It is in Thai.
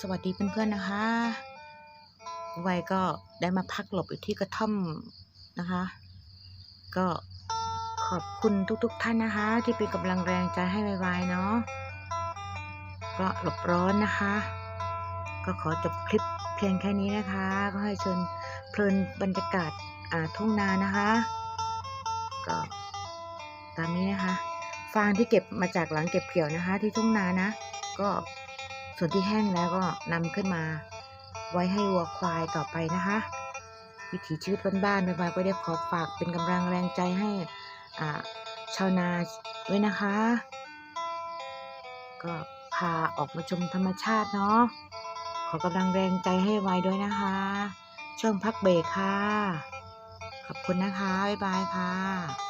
สวัสดีเพื่อนๆนะคะไวก็ได้มาพักหลบอยู่ที่กระท่อมนะคะ ก็ขอบคุณทุกๆท่านนะคะ ที่เป็นกำลังแรงใจให้ไวๆเนาะก็หลบร้อนนะคะ ก็ขอจบคลิปเพียงแค่นี้นะคะ ก็ให้เชิญเพลินบรรยากาศอ่าทุ่งนานะคะ ก็ตามนี้นะคะ ฟางที่เก็บมาจากหลังเก็บเกี่ยวนะคะ ที่ทุ่งนานะ ก็ ส่วนที่แห้งแล้วก็นำขึ้นมา ไว้ให้วัวควายต่อไปนะคะ วิถีชีวิตบ้านๆใบๆก็ได้ขอฝากเป็นกำลังแรงใจให้ชาวนาด้วยนะคะ ก็พาออกมาชมธรรมชาติเนาะขอกำลังแรงใจให้ไว้ด้วยนะคะ ช่วงพักเบรกค่ะ ขอบคุณนะคะ บ๊ายบายค่ะ